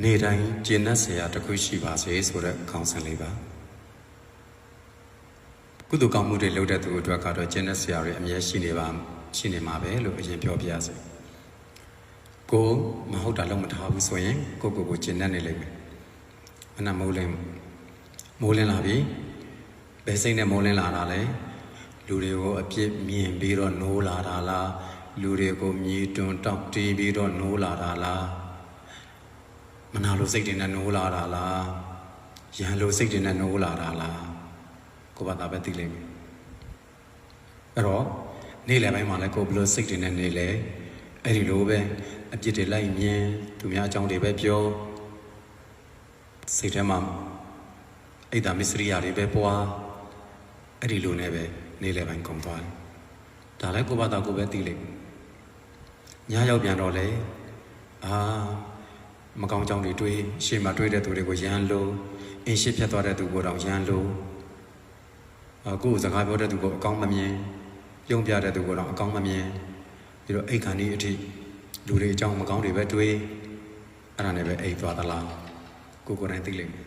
နေတိုင်းကျင့်တ်ဆရာတစ်ခုရှိပါစေဆိုတဲ့ခေါင်းစဉ်လေးပါကုသိုလ်ကောင်းမှုတွေလုပ်တဲ့သူအတွက်ကတော့ကျင့်တ်ဆရာတွေအမြဲရှိနေပါရှိနေမှာပဲလို့အရင်ပြောပြရစေကိုမဟုတ်တာလုံးမထားဘူးဆိုရင်ကိုကိုကိုကျင့်တ်နေလိမ့်မယ်အနမိုးလင်းမိုးလင်းလာပြီဘယ်စိတ်နဲ့မိုးလင်းလာတာလဲလူတွေကိုအပြစ်မြင်ပြီးတော့နိုးလာတာလားလူတွေကိုမြည်တွန်းတောက်တီးပြီးတော့နိုးလာတာလား မနာလိုစိတ်တွေနဲ့နိုးလာတာလားရန်လိုစိတ်တွေနဲ့နိုးလာတာလားကိုဘာသာပဲသိလိမ့်မယ်အဲ့တော့နေ့လယ်ပိုင်းမှာလည်းကိုဘယ်လိုစိတ်တွေနဲ့နေလဲအဲ့ဒီလိုပဲအပြစ်တွေလိုက်မြင်သူများအကြောင်းတွေပဲပြောစိတ်ထဲမှာအိတ်တာမစ္စရိယာတွေပဲပွားအဲ့ဒီလိုနဲ့ပဲနေ့လယ်ပိုင်းကုန်သွားတယ်ဒါလည်းကိုဘာသာကိုပဲသိလိမ့်မယ်ညရောက်ပြန်တော့လေအာ မကောင်းကြောင်တွေတွေးရှေ့မှာတွေးတဲ့သူတွေကိုရမ်းလို့အင်းရှစ်ဖြတ်သွားတဲ့သူကိုတော့ရမ်းလို့အကိုယ်စကားပြောတဲ့သူကိုအကောင်းမမြင်ပြုံးပြတဲ့သူကိုတော့အကောင်းမမြင်ပြီးတော့အိတ်ခါနေအထိလူတွေအကြောင်းမကောင်းတွေပဲတွေးအဲ့ဒါနဲ့ပဲအိတ်သွားသလားကိုကိုယ်တိုင်သိလိမ့်မယ်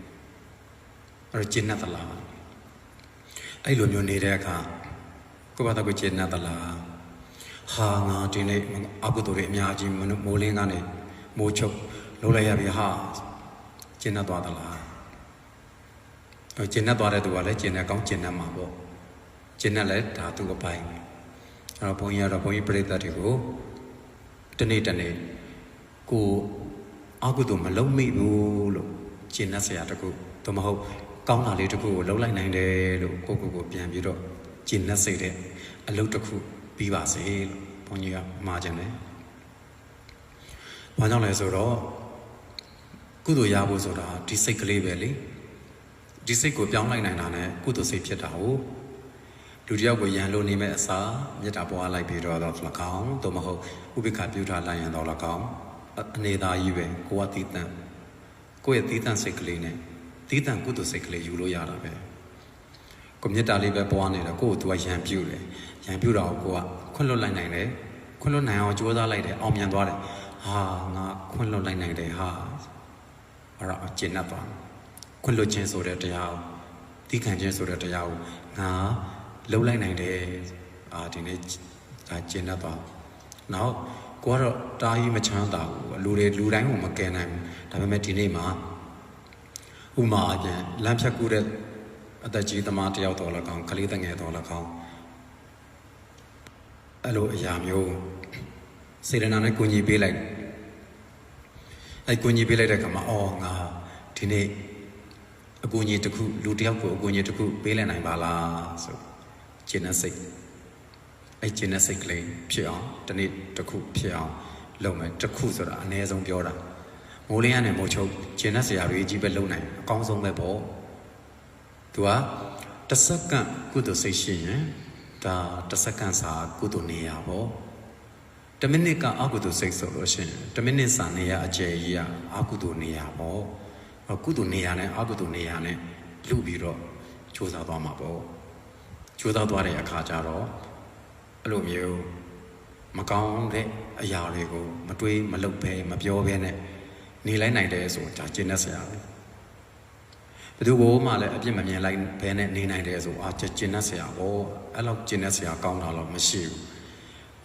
အဲ့တော့ကျင့်တတ်သလားအဲ့လိုမျိုးနေတဲ့အခါကိုယ့်ဘာသာကိုကျင့်တတ်သလားဟာငါဒီနေ့အကုသိုလ်တွေအများကြီးမိုးလင်းကနေ မိုးချုပ်လုံးလိုက်ရပြီဟာကျင့်တတ်သွားသလားအဲကျင့်တတ်သွားတဲ့သူကလည်းကျင့်တဲ့ကောင်းကျင့်တတ်မှာပေါ့ကျင့်တတ်လဲဒါသူအပိုင်းပဲအဲ့တော့ဘုန်းကြီးကတော့ဘုန်းကြီးပြိဿတ်တွေကိုတနေ့တနေ့ကိုအကုသို့မလုံးမိဘူးလို့ကျင့်တတ်ဆရာတကူသို့မဟုတ်ကောင်းတာလေးတခုကိုလုံးလိုက်နိုင်တယ်လို့ကိုကိုကိုပြန်ပြီးတော့ကျင့်တတ်စိတ်တဲ့အလုပ်တစ်ခုပြီးပါစေလို့ဘုန်းကြီးကမှာကြတယ်။ ဘာကြောင့်လဲဆိုတော့ကုသိုလ်ရဖို့ဆိုတာဒီစိတ်ကလေးပဲလေ။ဒီစိတ်ကိုပြောင်းလိုက်နိုင်တာနဲ့ကုသိုလ်စိတ်ဖြစ်တာ哦။လူတစ်ယောက်ကိုယံလို့နေမဲ့အစားမေတ္တာပွားလိုက်ပြီးတော့တော့၎င်းသို့မဟုတ်ဥပိ္ပခပြုထားလိုက်ရင်တော့၎င်းအနေသာကြီးပဲကိုကတည်တံ့ကိုယ့်ရဲ့တည်တံ့စိတ်ကလေးနဲ့တည်တံ့ကုသိုလ်စိတ်ကလေးယူလို့ရတာပဲ။ကိုမေတ္တာလေးပဲပွားနေတယ်ကိုယ့်ကိုသူကယံပြုတယ်။ယံပြုတာကိုကိုကခွင့်လွတ်လိုက်နိုင်တယ်။ခွင့်လွတ်နိုင်အောင်ကြိုးစားလိုက်တယ်အောင်မြင်သွားတယ်။ ဟာငါခွင့်လွတ်လိုက်နိုင်တယ်ဟာအဲ့တော့ကျင့်တတ်သွားခွင့်လွတ်ခြင်းဆိုတဲ့တရားကိုသိခံခြင်းဆိုတဲ့တရားကိုငါလှုပ်လိုက်နိုင်တယ်အာဒီနေ့ဒါကျင့်တတ်သွားနောက်ကိုကတော့တားကြီးမချမ်းသာဘူးလူတွေလူတိုင်းကိုမကယ်နိုင်ဘူးဒါပေမဲ့ဒီနေ့မှာဥမာအပြန်လမ်းဖြတ်ကူးတဲ့အသက်ကြီးသမားတယောက်တော်လည်းကောင်းကလေးတငယ်တော်လည်းကောင်းအဲ့လိုအရာမျိုး စေတနာနဲ့ကိုကြီးပေးလိုက်အဲကိုကြီးပေးလိုက်တဲ့ခါမှာအော်ငါဒီနေ့အကူကြီးတစ်ခုလူတစ်ယောက်ကိုအကူကြီးတစ်ခုပေးလိုက်နိုင်ပါလားဆိုကျင့်တဲ့စိတ်အဲကျင့်တဲ့စိတ်ကလေးဖြစ်အောင်ဒီနေ့တစ်ခုဖြစ်အောင်လုပ်မယ်တစ်ခုဆိုတာအနည်းဆုံးပြောတာမိုးလင်းရနဲ့မိုးချုပ်ကျင့်တဲ့ဆရာကြီးကြီးပဲလုပ်နိုင်အကောင်းဆုံးပဲပေါ့သူကတစ်စက္ကန့်ကုသိုလ်စိတ်ရှိရင်ဒါတစ်စက္ကန့်စာကုသိုလ်နေရပေါ့ တမိနစ်ကအကုသိုလ်စိတ်ဆိုလို့ရှိရင်တမိနစ်စာနေရအကျယ်ကြီးကအကုသိုလ်နေရပေါ့အကုသိုလ်နေရနဲ့အကုသိုလ်နေရနဲ့လူပြီးတော့ကြိုးစားသွားမှာပေါ့ကြိုးစားသွားတဲ့အခါကျတော့အဲ့လိုမျိုးမကောင်းတဲ့အရာတွေကိုမတွေးမလုပ်ဘဲမပြောဘဲနဲ့နေလိုက်နိုင်တယ်ဆိုဒါကျင့်တတ်စရာပဲဘယ်သူဘိုးမှလည်းအပြစ်မမြင်လိုက်ဘဲနဲ့နေနိုင်တယ်ဆိုအာကျင့်တတ်စရာပေါ့အဲ့လောက်ကျင့်တတ်စရာကောင်းတာတော့မရှိဘူး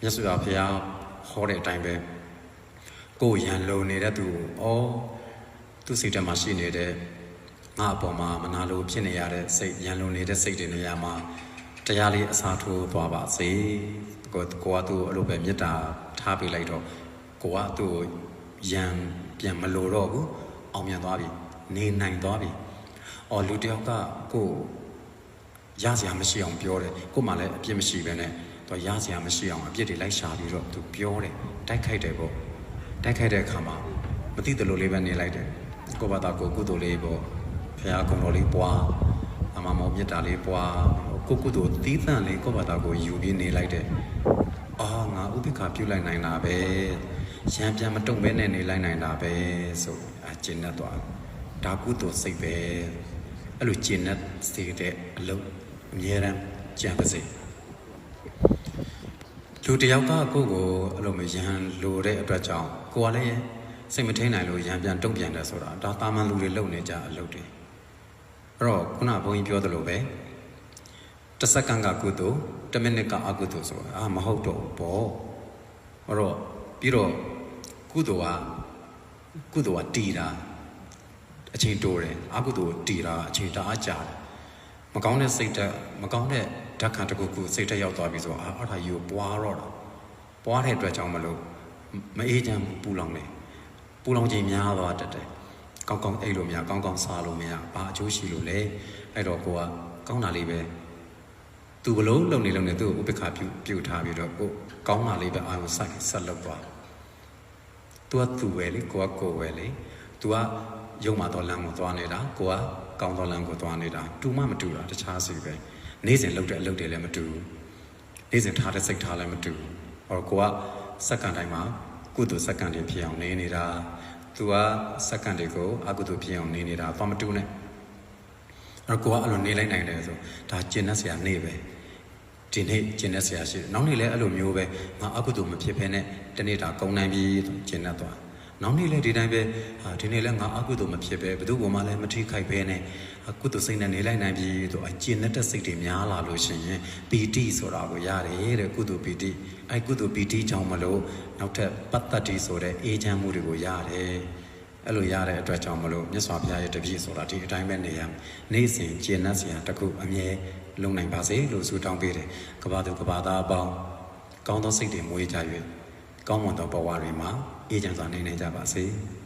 မြတ်စွာဘုရား ဟောတဲ့အတိုင်းပဲကိုယ်ရန်လုံနေတဲ့သူကိုဩသူစိတ်ထဲမှာရှိနေတဲ့ငါအပေါ်မှာမနာလိုဖြစ်နေရတဲ့စိတ်ရန်လုံနေတဲ့စိတ်တွေနေရာမှာတရားလေးအစားထိုးသွားပါစေကိုကိုကသူ့ကိုအဲ့လိုပဲမေတ္တာထားပေးလိုက်တော့ကိုကသူ့ကိုရန်ပြန်မလိုတော့ဘူးအောင်မြင်သွားပြီနေနိုင်သွားပြီအော်လူတစ်ယောက်ကကိုယ်ရစရာမရှိအောင်ပြောတယ်ကို့မှလည်းအပြစ်မရှိပဲနဲ့ သူရစရာမရှိအောင်အပြစ်တွေလိုက်ရှာပြီးတော့သူပြောတယ်တိုက်ခိုက်တယ်ပေါ့တိုက်ခိုက်တဲ့အခါမှာမသိတယ်လို့လေးပဲနေလိုက်တယ်ကိုယ့်ဘာသာကိုယ်ကုသိုလ်လေးပေါ့ဖခင်ကုံတော်လေးပွားအမမောမေတ္တာလေးပွားကိုယ့်ကုသိုလ်သီးသန့်လေးကိုယ့်ဘာသာကိုယ်ယူပြီးနေလိုက်တယ်အာငါဥပိ္ပခာပြုလိုက်နိုင်တာပဲရံပြန်မတုံပဲနဲ့နေလိုက်နိုင်တာပဲဆိုအကျဉ်းနဲ့သွားဒါကုသိုလ်စိတ်ပဲအဲ့လိုကျင့်တဲ့စေတဲ့အလုပ်အမြဲတမ်းကြံပါစေ လူတစ်ယောက်ကကိုယ့်ကိုအဲ့လိုမယံလိုတဲ့အတွက်ကြောင့်ကိုကလည်းစိတ်မထိန်နိုင်လို့ရံပြန်တုံ့ပြန်တယ်ဆိုတာဒါတာမန်လူတွေလုပ်နေကြအလုပ်တွေအဲ့တော့ခုနဘုန်းကြီးပြောသလိုပဲတစ်စက္ကန့်ကကုသိုလ်တစ်မိနစ်ကအကုသိုလ်ဆိုတာအာမဟုတ်တော့ဘူးပေါ့အဲ့တော့ပြီးတော့ကုသိုလ်ကကုသိုလ်ကတည်တာအချိန်တိုးတယ်အကုသိုလ်တည်တာအချိန်တအားကြာတယ် မကောင်းတဲ့စိတ်ဓာတ်မကောင်းတဲ့ဓာတ်ခံတစ်ခုခုစိတ်ဓာတ်ရောက်သွားပြီဆိုတော့အာအဲ့ဒါယူပွားတော့တာပွားတဲ့အတွက်ကြောင့်မလို့မအေးချမ်းဘူးပူလောင်တယ်ပူလောင်ခြင်းများသွားတတ်တယ်။ကောင်းကောင်းအိပ်လို့မရကောင်းကောင်းစားလို့မရဘာအကျိုးရှိလို့လဲ။အဲ့တော့ကိုကကောင်းတာလေးပဲသူဘလို့လုံနေလုံနေသူ့ကိုဥပ္ပခါပြုပြုထားပြီးတော့ကိုကောင်းတာလေးပဲအာရုံစိုက်ဆက်လုပ်သွား။ तू ကသူပဲလေကိုကကိုပဲလေ။ तू ကယုံမှတော့လမ်းကိုသွားနေတာကိုက ကောင်းတော့လမ်းကိုသွားနေတာတူမှမတူတာတခြားစီပဲ။နေ့စဉ်လုပ်တဲ့အလုပ်တွေလည်းမတူဘူး။နေ့စဉ်ထားတဲ့စိတ်ထားလည်းမတူဘူး။ဟောကိုကစက္ကန့်တိုင်းမှာကုသိုလ်စက္ကန့်တွေဖြစ်အောင်နေနေတာ။ तू ကစက္ကန့်တွေကိုအကုသိုလ်ဖြစ်အောင်နေနေတာဘာမတူနဲ့။အဲ့တော့ကိုကအဲ့လိုနေလိုက်နိုင်တယ်ဆိုဒါကျင့်တတ်စရာနေပဲ။ဒီနေ့ကျင့်တတ်စရာရှိတယ်။နောက်နေ့လည်းအဲ့လိုမျိုးပဲငါအကုသိုလ်မဖြစ်ဖ ೇನೆ တနေ့တာကုံနိုင်ပြီကျင့်တတ်သွား။ နောက်နေ့လည်းဒီတိုင်းပဲဟာဒီနေ့လည်းငါအကုသိုလ်မဖြစ်ပဲဘယ်သူမှလည်းမထိခိုက်ပဲနဲ့အကုသိုလ်စိတ်နဲ့နေလိုက်နိုင်ပြီဆိုအကျင့်တဲ့စိတ်တွေများလာလို့ရှိရင်ပီတိဆိုတာကိုရတယ်တဲ့ကုသိုလ်ပီတိအဲကုသိုလ်ပီတိကြောင့်မလို့နောက်ထပ်ပတ္တတိဆိုတဲ့အေးချမ်းမှုတွေကိုရတယ်အဲ့လိုရတဲ့အတွက်ကြောင့်မလို့မြတ်စွာဘုရားရဲ့တပည့်ဆိုတာဒီအတိုင်းပဲနေရမယ်နေ့စဉ်ကျင့်တတ်စရာတစ်ခုအမြဲလုံနိုင်ပါစေလို့ဆုတောင်းပေးတယ်ကဘာသူကဘာသားအပေါင်းကောင်းသောစိတ်တွေမွေးကြ၍ကောင်းမွန်သောဘဝတွေမှာ အေးချမ်းစွာနေနိုင်ကြပါစေ။